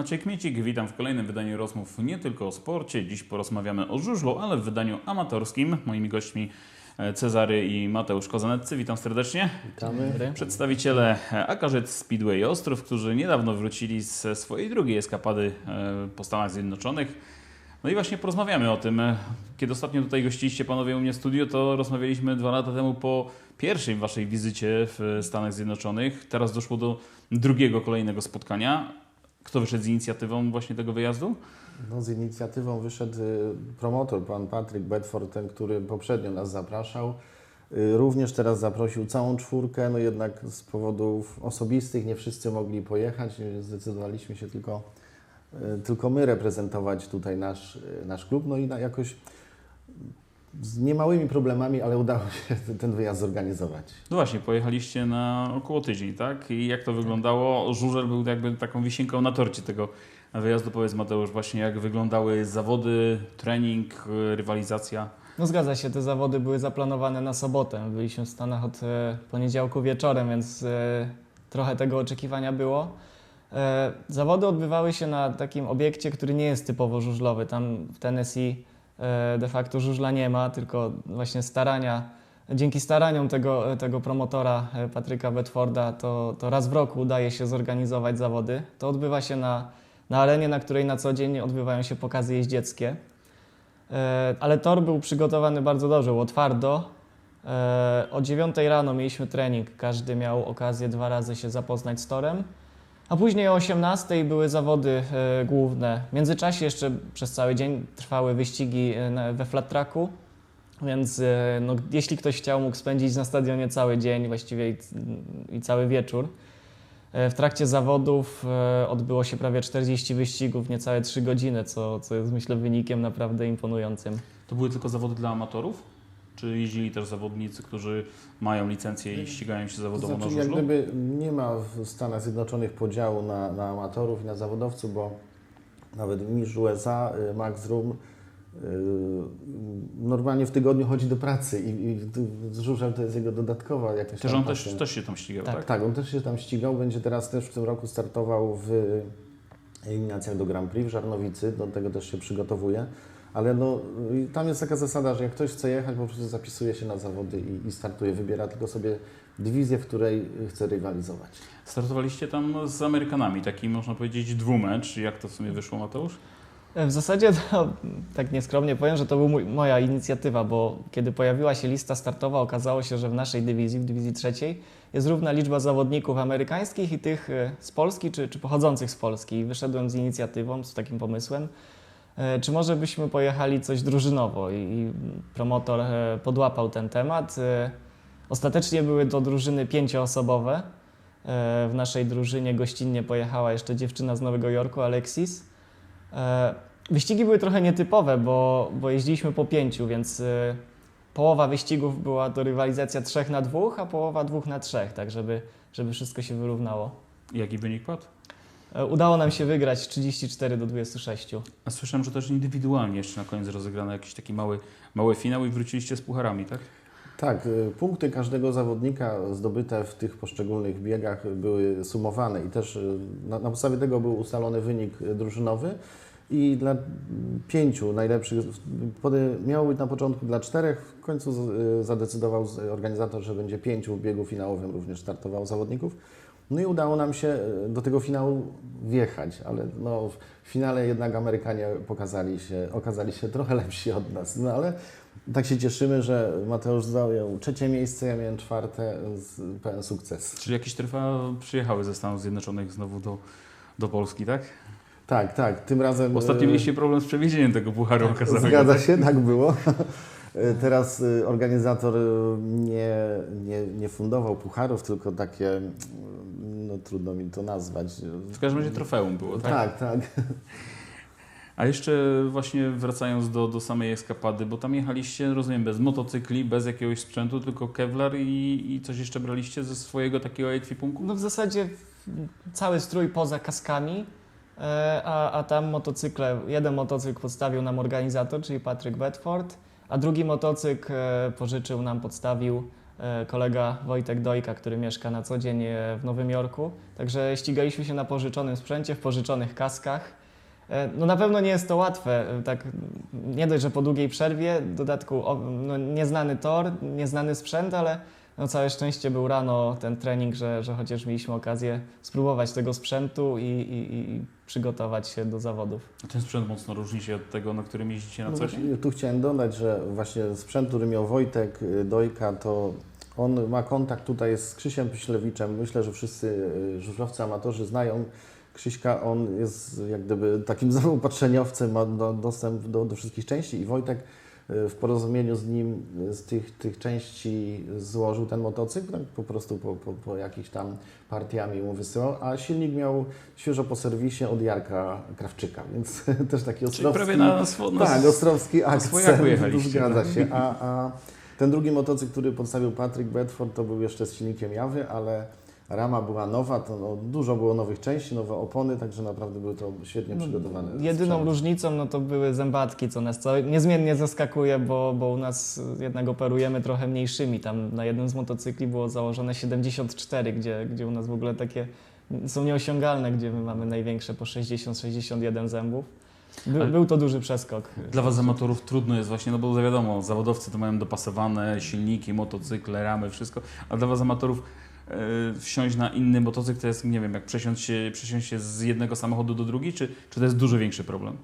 Maciej Kmiecik, witam w kolejnym wydaniu rozmów nie tylko o sporcie. Dziś porozmawiamy o żużlu, ale w wydaniu amatorskim. Moimi gośćmi e, Cezary i Mateusz Kozaneccy. Witam serdecznie. Witamy. Przedstawiciele Akarzec Speedway Ostrów, którzy niedawno wrócili ze swojej drugiej eskapady e, po Stanach Zjednoczonych. No i właśnie porozmawiamy o tym. E, Kiedy ostatnio tutaj gościliście panowie u mnie w studiu, to rozmawialiśmy dwa lata temu po pierwszej waszej wizycie w Stanach Zjednoczonych. Teraz doszło do drugiego, kolejnego spotkania. Kto wyszedł z inicjatywą właśnie tego wyjazdu? No, z inicjatywą wyszedł y, promotor, pan Patryk Bedford, ten, który poprzednio nas zapraszał. Y, Również teraz zaprosił całą czwórkę, no jednak z powodów osobistych nie wszyscy mogli pojechać. Zdecydowaliśmy się tylko, y, tylko my reprezentować tutaj nasz, nasz klub. No i jakoś z niemałymi problemami, ale udało się ten- wyjazd zorganizować. No właśnie, pojechaliście na około tydzień, tak? I jak to wyglądało? Żużel był jakby taką wisienką na torcie tego wyjazdu. Powiedz Mateusz, właśnie jak wyglądały zawody, trening, y, rywalizacja? No zgadza się, te zawody były zaplanowane na sobotę. Byliśmy w Stanach od e, poniedziałku wieczorem, więc e, trochę tego oczekiwania było. E, zawody odbywały się na takim obiekcie, który nie jest typowo żużlowy. Tam w Tennessee de facto żużla nie ma, tylko właśnie starania, dzięki staraniom tego, tego promotora e, Patryka Bedforda, to, to raz w roku udaje się zorganizować zawody. To odbywa się na, na arenie, na której na co dzień odbywają się pokazy jeździeckie. E, Ale tor był przygotowany bardzo dobrze, było twardo. E, O 9 rano mieliśmy trening, każdy miał okazję dwa razy się zapoznać z torem. A później o 18 były zawody e, główne. W międzyczasie jeszcze przez cały dzień trwały wyścigi e, we flat tracku, więc e, no, jeśli ktoś chciał, mógł spędzić na stadionie cały dzień, właściwie i, i cały wieczór. W trakcie zawodów odbyło się prawie 40 wyścigów, niecałe 3 godziny, co, co jest myślę wynikiem naprawdę imponującym. To były tylko zawody dla amatorów? Czy jeździli też zawodnicy, którzy mają licencję i ścigają się To zawodowo znaczy, na jak żużlu? gdyby nie ma w Stanach Zjednoczonych podziału na, na amatorów i na zawodowców, bo nawet mistrz USA, y, Max Rum, y, normalnie w tygodniu chodzi do pracy i, i żużel to jest jego dodatkowa jakaś Też on też, też się tam ścigał, Tak. tak? Tak, on też się tam ścigał, będzie teraz też w tym roku startował w eliminacjach do Grand Prix w Żarnowicy, do tego też się przygotowuje. Ale no, tam jest taka zasada, że jak ktoś chce jechać, po prostu zapisuje się na zawody i, i startuje, wybiera tylko sobie dywizję, w której chce rywalizować. Startowaliście tam z Amerykanami, taki można powiedzieć dwumecz. Jak to w sumie wyszło, Mateusz? E, W zasadzie to tak nieskromnie powiem, że to była moja inicjatywa, bo kiedy pojawiła się lista startowa, okazało się, że w naszej dywizji, w dywizji trzeciej, jest równa liczba zawodników amerykańskich i tych e, z Polski czy, czy pochodzących z Polski. I wyszedłem z inicjatywą, z takim pomysłem, czy może byśmy pojechali coś drużynowo. I, promotor e, podłapał ten temat. E, Ostatecznie były to drużyny pięcioosobowe. E, W naszej drużynie gościnnie pojechała jeszcze dziewczyna z Nowego Jorku, Alexis. E, Wyścigi były trochę nietypowe, bo, bo jeździliśmy po pięciu, więc e, połowa wyścigów była to rywalizacja trzech na dwóch, a połowa dwóch na trzech, tak żeby, żeby wszystko się wyrównało. Jaki wynik padł? E, Udało nam się wygrać 34 do 26. A słyszałem, że też indywidualnie jeszcze na koniec rozegrano jakiś taki mały, mały finał i wróciliście z pucharami, tak? Tak, y, punkty każdego zawodnika zdobyte w tych poszczególnych biegach były sumowane i też y, na, na podstawie tego był ustalony wynik drużynowy i dla pięciu najlepszych, miało być na początku dla czterech, w końcu zadecydował organizator, że będzie pięciu w biegu finałowym również startowało zawodników. No i udało nam się y, do tego finału wjechać, ale no, w finale jednak Amerykanie pokazali się, okazali się trochę lepsi od nas, no ale tak się cieszymy, że Mateusz zajął trzecie miejsce, ja miałem czwarte, z pełen sukces. Czyli jakieś trwa przyjechały ze Stanów Zjednoczonych znowu do, do Polski, tak? Tak, tak, tym razem... Ostatnio e, mieliście problem z przewiezieniem tego pucharu okazałego. Zgadza się, tak było. E, Teraz e, organizator e, nie, nie, nie fundował pucharów, tylko takie, trudno mi to nazwać. W każdym razie trofeum było, tak? Tak, tak. A jeszcze właśnie wracając do, do samej eskapady, bo tam jechaliście, rozumiem, bez motocykli, bez jakiegoś sprzętu, tylko Kevlar i, i coś jeszcze braliście ze swojego takiego ekwipunku? No w zasadzie cały strój poza kaskami, e, a, a tam motocykle, jeden motocykl podstawił nam organizator, czyli Patrick Bedford, a drugi motocykl e, pożyczył nam, podstawił kolega Wojtek Dojka, który mieszka na co dzień e, w Nowym Jorku. Także ścigaliśmy się na pożyczonym sprzęcie, w pożyczonych kaskach. E, No na pewno nie jest to łatwe, e, tak nie dość, że po długiej przerwie, w dodatku no, nieznany tor, nieznany sprzęt, ale no całe szczęście był rano ten trening, że, że chociaż mieliśmy okazję spróbować tego sprzętu i, i, i przygotować się do zawodów. A Ten sprzęt mocno różni się od tego, na którym jeździcie na No co dzień? tu chciałem dodać, że właśnie sprzęt, który miał Wojtek Dojka, to on ma kontakt tutaj z Krzysiem Pyślewiczem. Myślę, że wszyscy y, żużlowcy amatorzy znają Krzyśka. On jest jak gdyby takim zaopatrzeniowcem, ma do, dostęp do, do wszystkich części i Wojtek y, w porozumieniu z nim y, z tych, tych części złożył ten motocykl, tak po prostu po, po, po jakichś tam partiami mu wysyłał, a silnik miał świeżo po serwisie od Jarka Krawczyka, więc też taki Czyli ostrowski... prawie na, na Tak, ostrowski akcent, zgadza tak? się. A, a ten drugi motocykl, który podstawił Patrick Bedford, to był jeszcze z silnikiem Jawy, ale rama była nowa, to no, dużo było nowych części, nowe opony, także naprawdę był to świetnie przygotowany. No, Jedyną sprzęt. różnicą no to były zębatki, co nas co niezmiennie zaskakuje, bo, bo u nas jednak operujemy trochę mniejszymi. Tam na jednym z motocykli było założone 74, gdzie, gdzie u nas w ogóle takie są nieosiągalne, gdzie my mamy największe po 60-61 zębów. By, Był to duży przeskok. Dla Was amatorów trudno jest właśnie, no bo wiadomo, zawodowcy to mają dopasowane silniki, motocykle, ramy, wszystko, a dla Was amatorów e, wsiąść na inny motocykl to jest, nie wiem, jak przesiąść się, przesiąść się z jednego samochodu do drugi, czy, czy to jest dużo większy problem?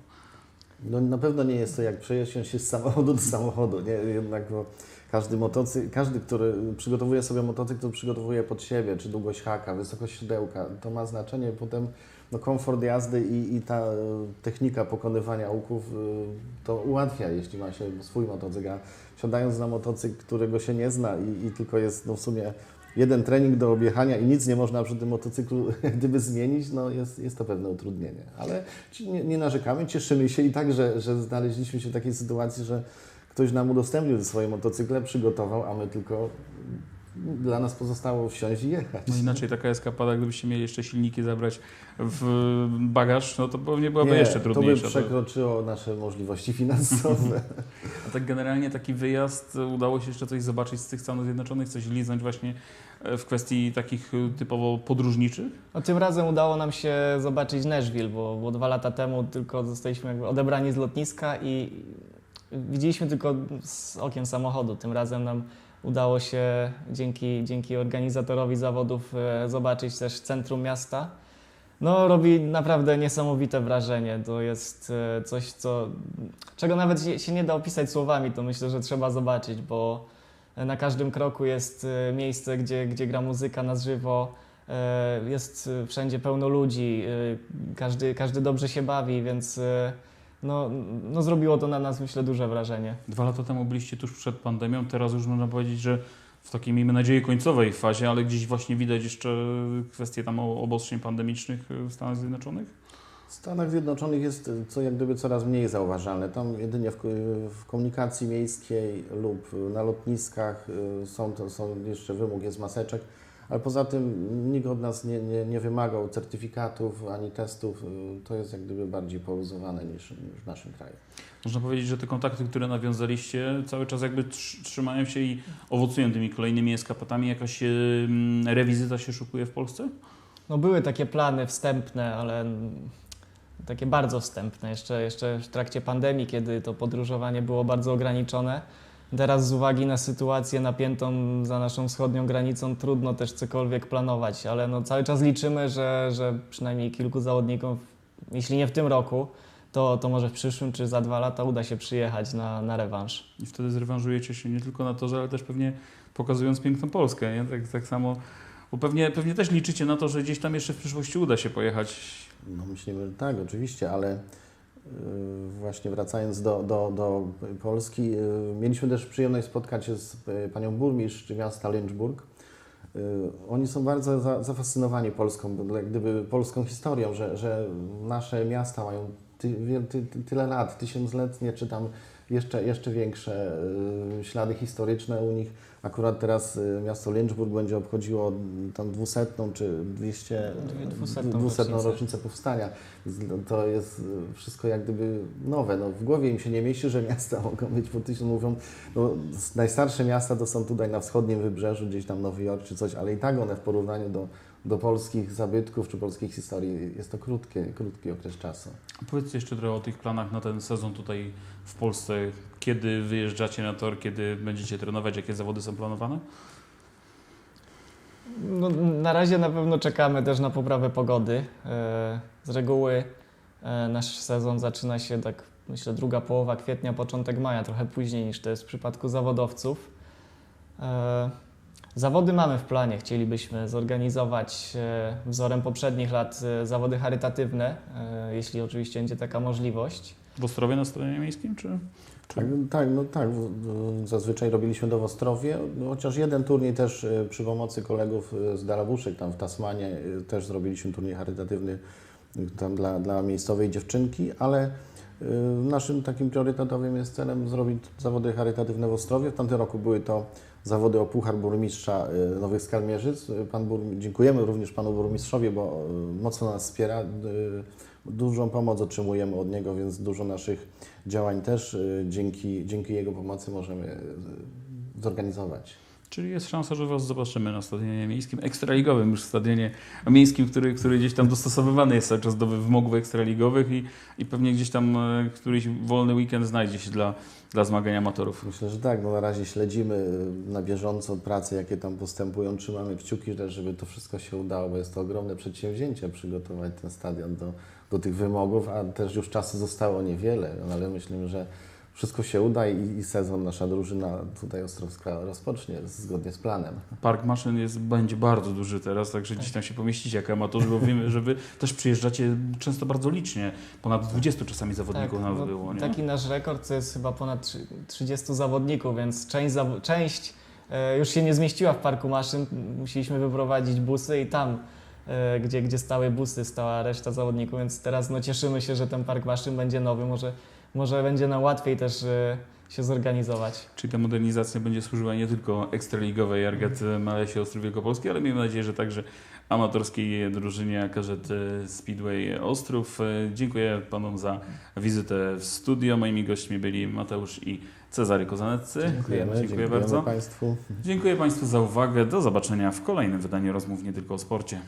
No, na pewno nie jest to jak przejeździć się z samochodu do samochodu, nie? Jednak bo każdy motocykl, każdy, który przygotowuje sobie motocykl, to przygotowuje pod siebie, czy długość haka, wysokość siodełka, to ma znaczenie potem no, komfort jazdy i, i ta e, technika pokonywania łuków e, to ułatwia, jeśli ma się swój motocykl, a siadając na motocykl, którego się nie zna i, i tylko jest no, w sumie jeden trening do objechania i nic nie można przy tym motocyklu gdyby zmienić, no jest, jest to pewne utrudnienie. Ale nie, nie narzekamy, cieszymy się i tak, że, że znaleźliśmy się w takiej sytuacji, że ktoś nam udostępnił swoje motocykle, przygotował, a my tylko dla nas pozostało wsiąść i jechać. No inaczej taka eskapada, gdybyście mieli jeszcze silniki zabrać w bagaż, no to pewnie byłaby nie, jeszcze to by trudniejsza. To przekroczyło nasze możliwości finansowe. A tak generalnie taki wyjazd, udało się jeszcze coś zobaczyć z tych Stanów Zjednoczonych, coś liznąć właśnie e, w kwestii takich e, typowo podróżniczych? No, tym razem udało nam się zobaczyć Nashville, bo, bo dwa lata temu tylko zostaliśmy jakby odebrani z lotniska i widzieliśmy tylko z okiem samochodu. Tym razem nam udało się dzięki, dzięki organizatorowi zawodów e, zobaczyć też centrum miasta. No, robi naprawdę niesamowite wrażenie. To jest e, coś, co, czego nawet się- nie da opisać słowami. To myślę, że trzeba zobaczyć, bo na każdym kroku jest e, miejsce, gdzie, gdzie gra muzyka na żywo. Jest wszędzie pełno ludzi, każdy, każdy dobrze się bawi, więc no, no zrobiło to na nas, myślę, duże wrażenie. Dwa lata temu byliście tuż przed pandemią, teraz już można powiedzieć, że w takiej, miejmy nadzieję, końcowej fazie, ale gdzieś właśnie widać jeszcze kwestie tam o- obostrzeń pandemicznych w Stanach Zjednoczonych? W Stanach Zjednoczonych jest co jak gdyby coraz mniej zauważalne. Tam jedynie w, w komunikacji miejskiej lub na lotniskach y, są, to, są jeszcze wymóg jest maseczek, ale poza tym nikt od nas nie, nie, nie wymagał certyfikatów ani testów. To jest jak gdyby bardziej poluzowane niż, niż w naszym kraju. Można powiedzieć, że te kontakty, które nawiązaliście, cały czas jakby tr- trzymają się i owocują tymi kolejnymi eskapatami. Jakaś rewizyta się szukuje w Polsce? No były takie plany wstępne, ale takie bardzo wstępne, jeszcze, jeszcze w trakcie pandemii, kiedy to podróżowanie było bardzo ograniczone. Teraz z uwagi na sytuację napiętą za naszą wschodnią granicą trudno też cokolwiek planować, ale no cały czas liczymy, że, że przynajmniej kilku zawodnikom, jeśli nie w tym roku, to, to może w przyszłym czy za dwa lata uda się przyjechać na, na rewanż. I wtedy zrewanżujecie się nie tylko na torze, ale też pewnie pokazując piękną Polskę. Nie? Tak, tak samo, bo pewnie, pewnie też liczycie na to, że gdzieś tam jeszcze w przyszłości uda się pojechać. No myślimy, że tak, oczywiście, ale właśnie wracając do, do, do Polski, y, mieliśmy też przyjemność spotkać się z y, panią burmistrz miasta Lynchburg. Y, Oni są bardzo za, zafascynowani Polską, jak gdyby polską historią, że, że nasze miasta mają ty, ty, ty, tyle lat, tysiącletnie, czy tam jeszcze, jeszcze większe y, ślady historyczne u nich, Akurat teraz y, miasto Lynchburg będzie obchodziło tam 200 czy 200, Dwie- 200 200 rocznicę. powstania. No, To jest y, wszystko jak gdyby nowe. No, w głowie im się nie mieści, że miasta mogą być po tysiąc. Mówią, no, najstarsze miasta to są tutaj na wschodnim wybrzeżu, gdzieś tam Nowy Jork czy coś, ale i tak one w porównaniu do, do polskich zabytków czy polskich historii jest to krótkie, krótki okres czasu. Powiedzcie jeszcze trochę o tych planach na ten sezon tutaj w Polsce. Kiedy wyjeżdżacie na tor, kiedy będziecie trenować, jakie zawody są planowane? No, na razie na pewno czekamy też na poprawę pogody. E, Z reguły e, nasz sezon zaczyna się tak, myślę, druga połowa kwietnia, początek maja, trochę później niż to jest w przypadku zawodowców. Zawody mamy w planie. Chcielibyśmy zorganizować e, wzorem poprzednich lat e, zawody charytatywne, e, jeśli oczywiście będzie taka możliwość. W Ostrowie na stadionie miejskim, czy? Tak, tak, no tak. Zazwyczaj robiliśmy to w Ostrowie, chociaż jeden turniej też przy pomocy kolegów z Darabuszek tam w Tasmanie też zrobiliśmy turniej charytatywny tam dla, dla miejscowej dziewczynki, ale naszym takim priorytetowym jest celem zrobić zawody charytatywne w Ostrowie. W tamtym roku były to zawody o Puchar Burmistrza y, Nowych Skalmierzyc. Y, Pan burm- dziękujemy również Panu Burmistrzowi, bo y, mocno nas wspiera. Y, Dużą pomoc otrzymujemy od niego, więc dużo naszych działań też dzięki, dzięki jego pomocy możemy zorganizować. Czyli jest szansa, że Was zobaczymy na stadionie miejskim, ekstraligowym już stadionie miejskim, który, który gdzieś tam dostosowywany jest cały czas do wymogów ekstraligowych i, i pewnie gdzieś tam e, któryś wolny weekend znajdzie się dla, dla zmagań amatorów. Myślę, że tak, no na razie śledzimy y, na bieżąco prace, jakie tam postępują, trzymamy kciuki, żeby to wszystko się udało, bo jest to ogromne przedsięwzięcie przygotować ten stadion do, do tych wymogów, a też już czasu zostało niewiele, no ale myślę, że wszystko się uda i, i sezon nasza drużyna tutaj Ostrowska rozpocznie zgodnie z planem. Park maszyn jest, będzie bardzo duży teraz, także gdzieś tam się pomieścicie jako amatorzy, bo wiemy, że Wy też przyjeżdżacie często bardzo licznie. Ponad 20 czasami zawodników nawet no, było, nie? Taki nasz rekord to jest chyba ponad trzy- 30 zawodników, więc część, część e, już się nie zmieściła w parku maszyn. Musieliśmy wyprowadzić busy i tam, e, gdzie, gdzie stały busy, stała reszta zawodników, więc teraz no, cieszymy się, że ten park maszyn będzie nowy. Może, może będzie nam łatwiej też e, się zorganizować. Czyli ta modernizacja będzie służyła nie tylko ekstraligowej Arget Malesie Ostrów Wielkopolski, ale miejmy nadzieję, że także amatorskiej drużynie AKZ Speedway Ostrów. E, Dziękuję Panom za wizytę w studio. Moimi gośćmi byli Mateusz i Cezary Kozaneccy. Dziękujemy, Dziękuję bardzo. Państwu. Dziękuję Państwu za uwagę. Do zobaczenia w kolejnym wydaniu rozmów nie tylko o sporcie.